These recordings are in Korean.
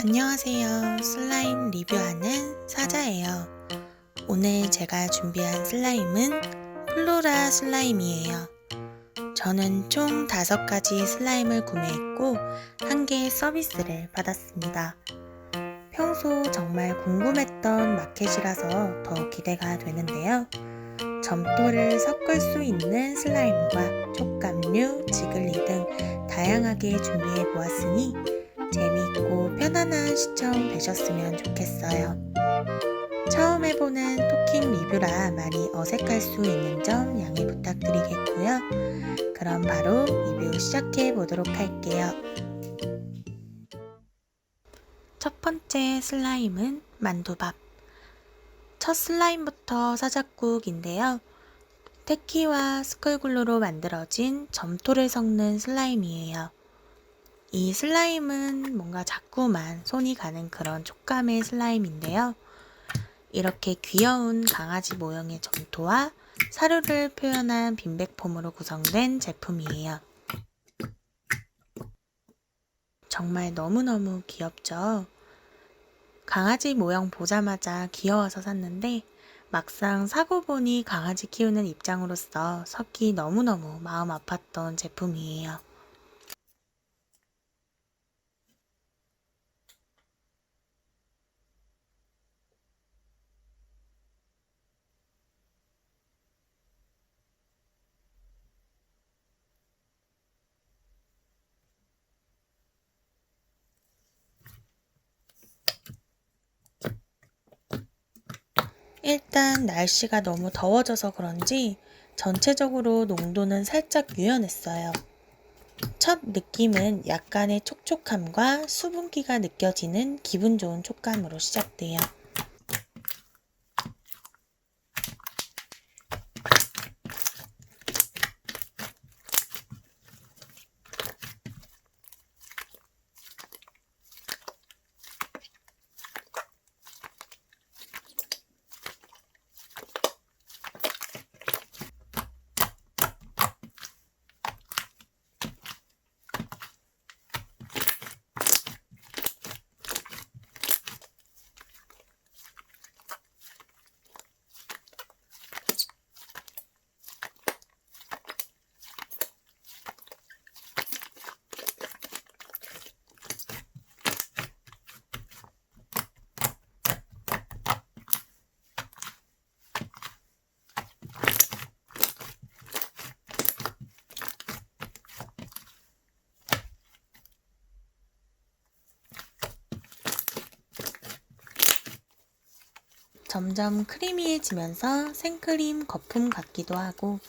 안녕하세요. 슬라임 리뷰하는 사자예요. 오늘 제가 준비한 슬라임은 플로라 슬라임이에요. 저는 총 5가지 슬라임을 구매했고, 한 개의 서비스를 받았습니다. 평소 정말 궁금했던 마켓이라서 더 기대가 되는데요. 점토를 섞을 수 있는 슬라임과 촉감류, 지글리 등 다양하게 준비해 보았으니 재미있고 편안한 시청 되셨으면 좋겠어요. 처음 해보는 토킹 리뷰라 많이 어색할 수 있는 점 양해 부탁드리겠고요. 그럼 바로 리뷰 시작해 보도록 할게요. 첫 번째 슬라임은 만두밥. 첫 슬라임부터 사자국인데요. 테키와 스컬글루로 만들어진 점토를 섞는 슬라임이에요. 이 슬라임은 뭔가 자꾸만 손이 가는 그런 촉감의 슬라임인데요. 이렇게 귀여운 강아지 모형의 점토와 사료를 표현한 빈백 폼으로 구성된 제품이에요. 정말 너무너무 귀엽죠? 강아지 모형 보자마자 귀여워서 샀는데 막상 사고 보니 강아지 키우는 입장으로서 섞기 너무너무 마음 아팠던 제품이에요. 일단 날씨가 너무 더워져서 그런지 전체적으로 농도는 살짝 유연했어요. 첫 느낌은 약간의 촉촉함과 수분기가 느껴지는 기분 좋은 촉감으로 시작돼요. 점점 크리미해지면서 생크림 거품 같기도 하고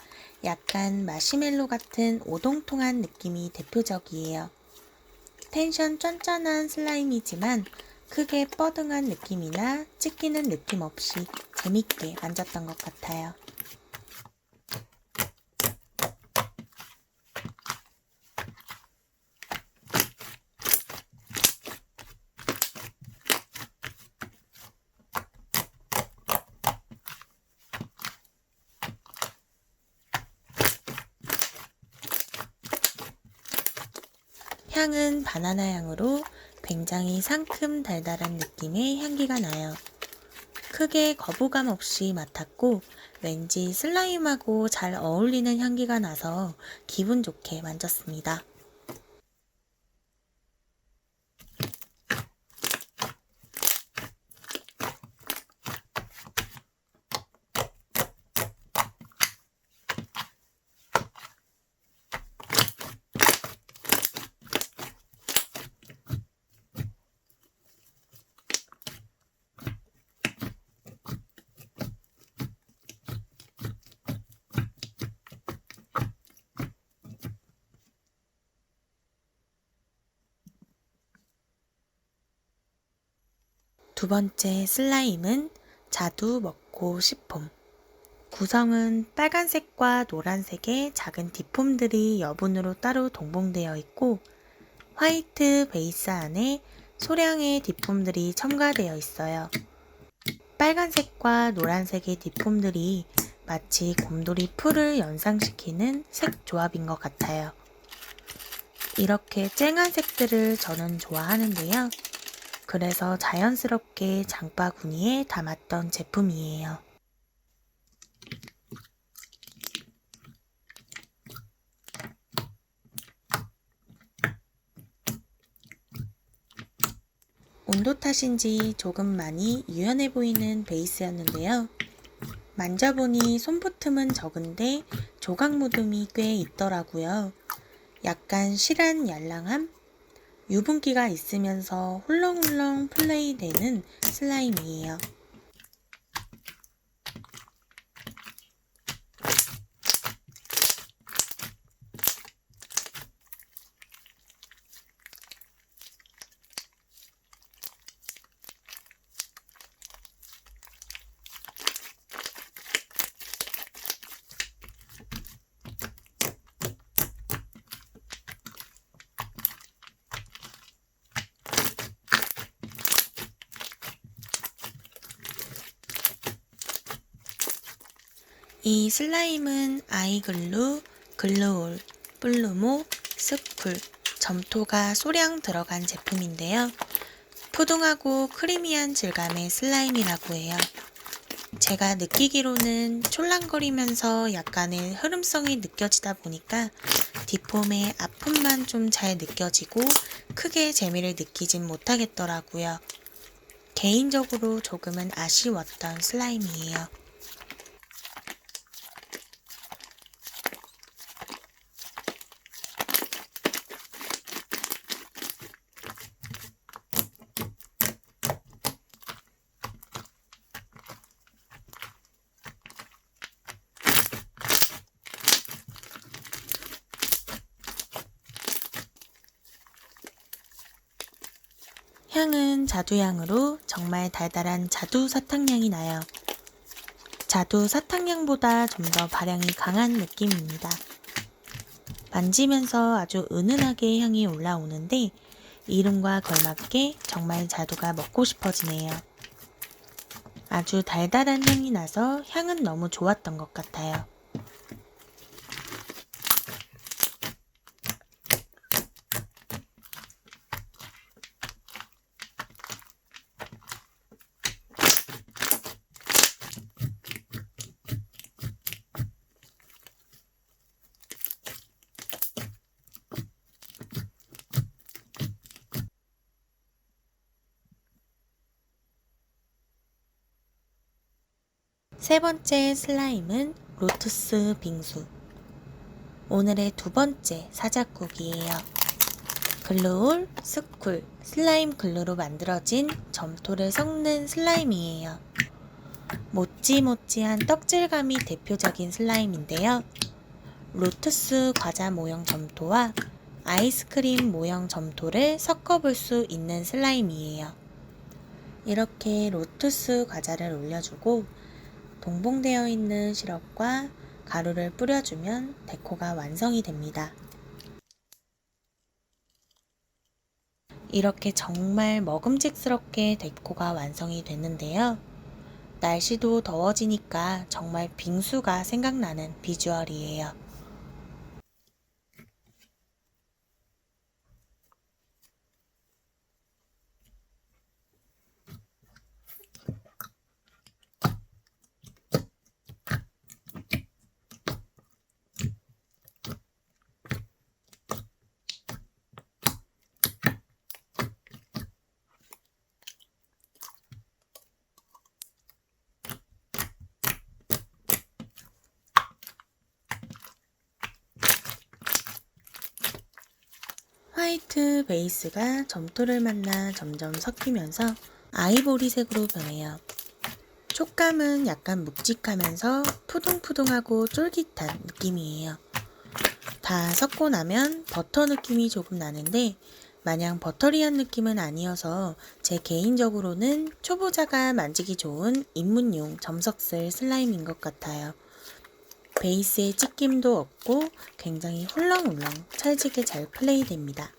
약간 마시멜로 같은 오동통한 느낌이 대표적이에요. 텐션 쫀쫀한 슬라임이지만 크게 뻐등한 느낌이나 찢기는 느낌 없이 재밌게 만졌던 것 같아요. 향은 바나나 향으로 굉장히 상큼 달달한 느낌의 향기가 나요. 크게 거부감 없이 맡았고 왠지 슬라임하고 잘 어울리는 향기가 나서 기분 좋게 만졌습니다. 두 번째 슬라임은 자두 먹고 싶폼. 구성은 빨간색과 노란색의 작은 뒷폼들이 여분으로 따로 동봉되어 있고 화이트 베이스 안에 소량의 뒷폼들이 첨가되어 있어요. 빨간색과 노란색의 뒷폼들이 마치 곰돌이 풀을 연상시키는 색 조합인 것 같아요. 이렇게 쨍한 색들을 저는 좋아하는데요. 그래서 자연스럽게 장바구니에 담았던 제품이에요. 온도 탓인지 조금 많이 유연해 보이는 베이스였는데요. 만져보니 손붙음은 적은데 조각 묻음이 꽤 있더라고요. 약간 실한 얄랑함? 유분기가 있으면서 훌렁훌렁 플레이되는 슬라임이에요. 이 슬라임은 아이글루, 글루올, 플루모, 스쿨, 점토가 소량 들어간 제품인데요. 푸둥하고 크리미한 질감의 슬라임이라고 해요. 제가 느끼기로는 촐랑거리면서 약간의 흐름성이 느껴지다 보니까 뒷폼의 아픔만 좀 잘 느껴지고 크게 재미를 느끼진 못하겠더라고요. 개인적으로 조금은 아쉬웠던 슬라임이에요. 향은 자두향으로 정말 달달한 자두 사탕향이 나요. 자두 사탕향보다 좀 더 발향이 강한 느낌입니다. 만지면서 아주 은은하게 향이 올라오는데 이름과 걸맞게 정말 자두가 먹고 싶어지네요. 아주 달달한 향이 나서 향은 너무 좋았던 것 같아요. 세 번째 슬라임은 로투스 빙수. 오늘의 두 번째 사자국이에요. 글루올, 스쿨, 슬라임 글루로 만들어진 점토를 섞는 슬라임이에요. 모찌모찌한 떡질감이 대표적인 슬라임인데요. 로투스 과자 모형 점토와 아이스크림 모형 점토를 섞어볼 수 있는 슬라임이에요. 이렇게 로투스 과자를 올려주고 동봉되어 있는 시럽과 가루를 뿌려주면 데코가 완성이 됩니다. 이렇게 정말 먹음직스럽게 데코가 완성이 됐는데요. 날씨도 더워지니까 정말 빙수가 생각나는 비주얼이에요. 화이트 베이스가 점토를 만나 점점 섞이면서 아이보리색으로 변해요. 촉감은 약간 묵직하면서 푸둥푸둥하고 쫄깃한 느낌이에요. 다 섞고 나면 버터 느낌이 조금 나는데 마냥 버터리한 느낌은 아니어서 제 개인적으로는 초보자가 만지기 좋은 입문용 점석슬 슬라임인 것 같아요. 베이스에 찢김도 없고 굉장히 훌렁훌렁 찰지게 잘 플레이됩니다.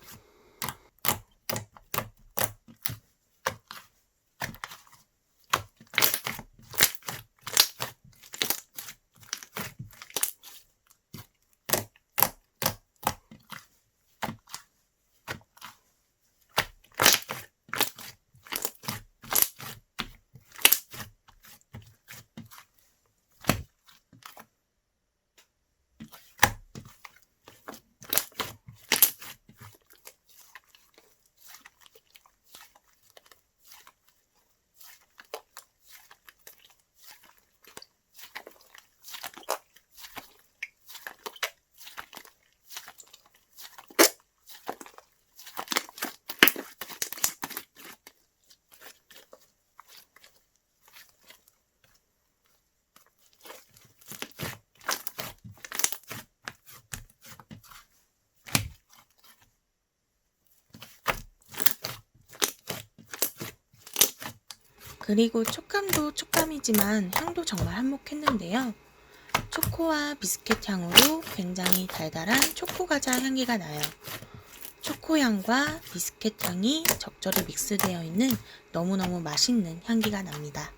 그리고 촉감도 촉감이지만 향도 정말 한몫했는데요. 초코와 비스켓 향으로 굉장히 달달한 초코 과자 향기가 나요. 초코 향과 비스켓 향이 적절히 믹스되어 있는 너무너무 맛있는 향기가 납니다.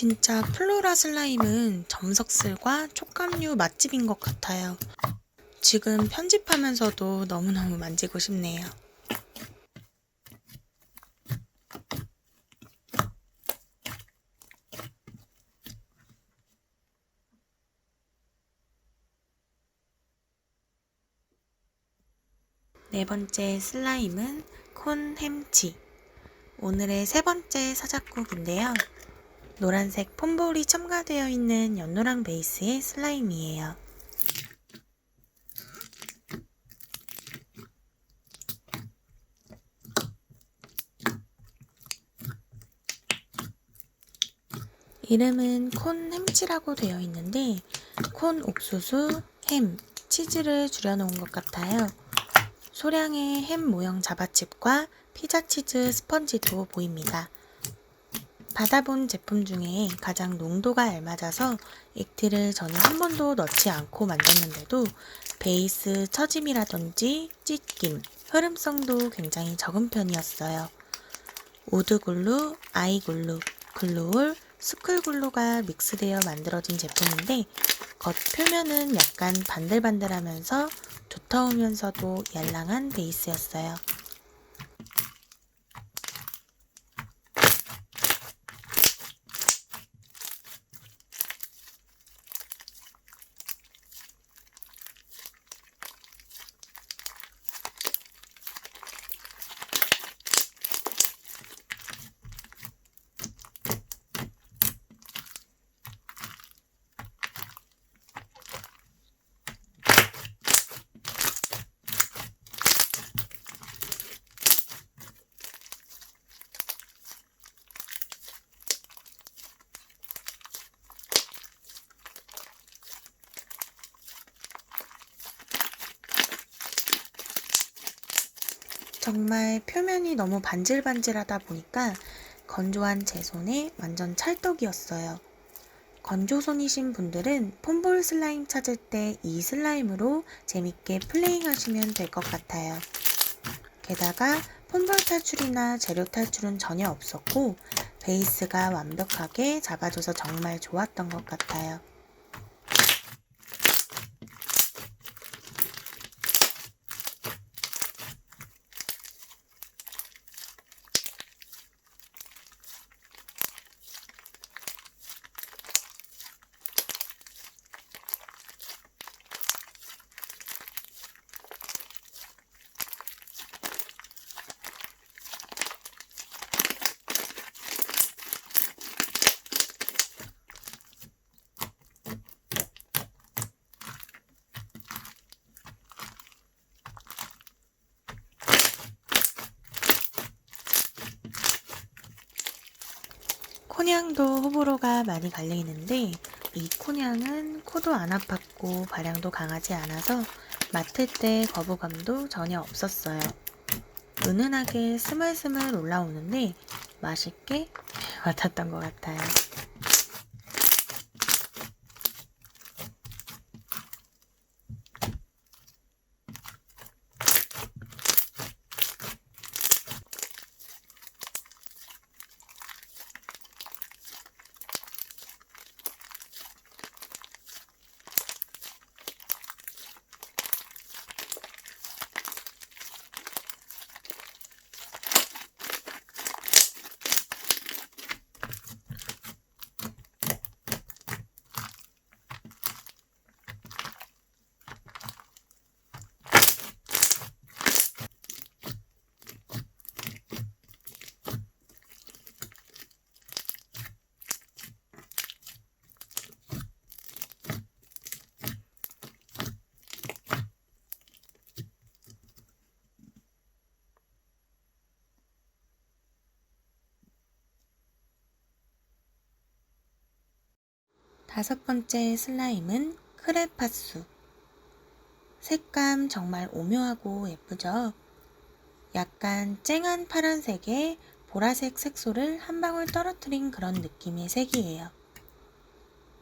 진짜 플로라 슬라임은 점석슬과 촉감류 맛집인 것 같아요. 지금 편집하면서도 너무너무 만지고 싶네요. 네 번째 슬라임은 콘 햄치. 오늘의 세 번째 사작곡인데요. 노란색 폼볼이 첨가되어 있는 연노랑 베이스의 슬라임이에요. 이름은 콘 햄치라고 되어 있는데 콘 옥수수, 햄, 치즈를 줄여놓은 것 같아요. 소량의 햄 모형 자바칩과 피자 치즈 스펀지도 보입니다. 받아본 제품 중에 가장 농도가 알맞아서 액티를 저는 한 번도 넣지 않고 만졌는데도 베이스 처짐이라든지 찢김, 흐름성도 굉장히 적은 편이었어요. 우드글루, 아이글루, 글루올, 스쿨글루가 믹스되어 만들어진 제품인데 겉 표면은 약간 반들반들하면서 두터우면서도 얄랑한 베이스였어요. 정말 표면이 너무 반질반질하다 보니까 건조한 제 손에 완전 찰떡이었어요. 건조손이신 분들은 폼볼 슬라임 찾을 때 이 슬라임으로 재밌게 플레잉 하시면 될 것 같아요. 게다가 폼볼 탈출이나 재료 탈출은 전혀 없었고 베이스가 완벽하게 잡아줘서 정말 좋았던 것 같아요. 콘향도 호불호가 많이 갈려있는데 이 콘향은 코도 안 아팠고 발향도 강하지 않아서 맡을 때 거부감도 전혀 없었어요. 은은하게 스물스물 올라오는데 맛있게 맡았던 것 같아요. 다섯 번째 슬라임은 크레파수. 색감 정말 오묘하고 예쁘죠? 약간 쨍한 파란색에 보라색 색소를 한 방울 떨어뜨린 그런 느낌의 색이에요.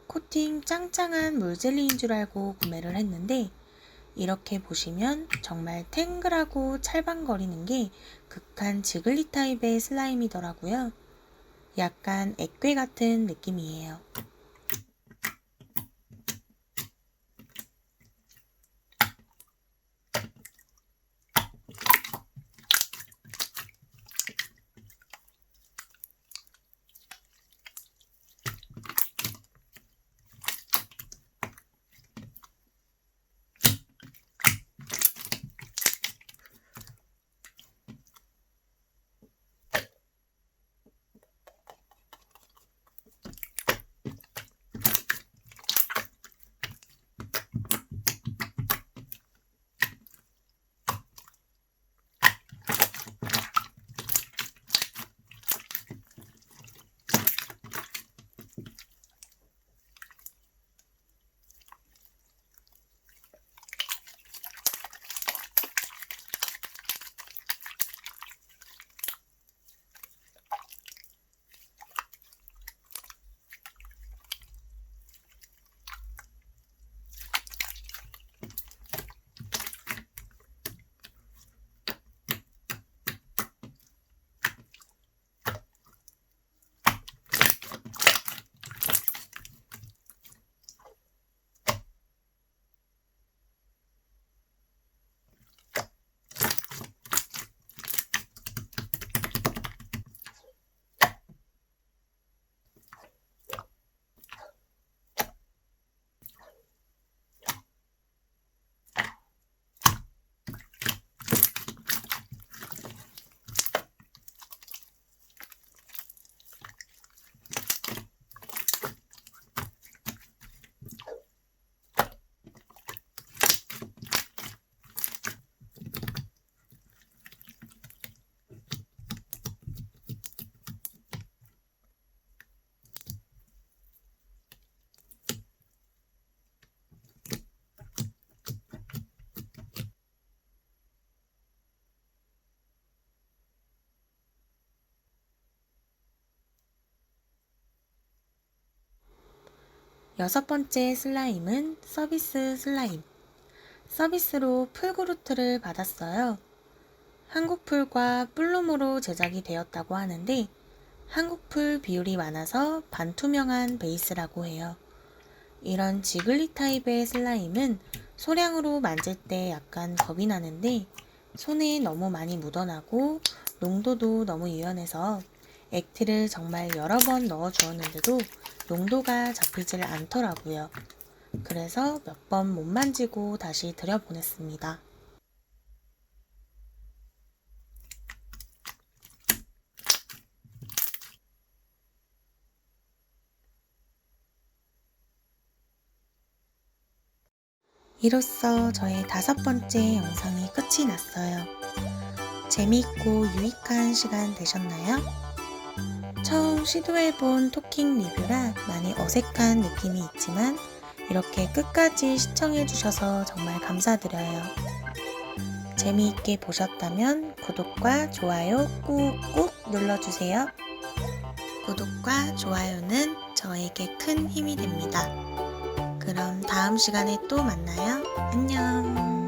코팅 짱짱한 물젤리인 줄 알고 구매를 했는데 이렇게 보시면 정말 탱글하고 찰방거리는 게 극한 지글리 타입의 슬라임이더라고요. 약간 액괴 같은 느낌이에요. 여섯 번째 슬라임은 서비스 슬라임. 서비스로 풀그루트를 받았어요. 한국풀과 뿔룸으로 제작이 되었다고 하는데 한국풀 비율이 많아서 반투명한 베이스라고 해요. 이런 지글리 타입의 슬라임은 소량으로 만질 때 약간 겁이 나는데 손에 너무 많이 묻어나고 농도도 너무 유연해서 액트를 정말 여러 번 넣어 주었는데도 농도가 잡히질 않더라고요. 그래서 몇 번 못 만지고 다시 들여보냈습니다. 이로써 저의 다섯 번째 영상이 끝이 났어요. 재미있고 유익한 시간 되셨나요? 처음 시도해본 토킹 리뷰라 많이 어색한 느낌이 있지만 이렇게 끝까지 시청해주셔서 정말 감사드려요. 재미있게 보셨다면 구독과 좋아요 꾹꾹 눌러주세요. 구독과 좋아요는 저에게 큰 힘이 됩니다. 그럼 다음 시간에 또 만나요. 안녕.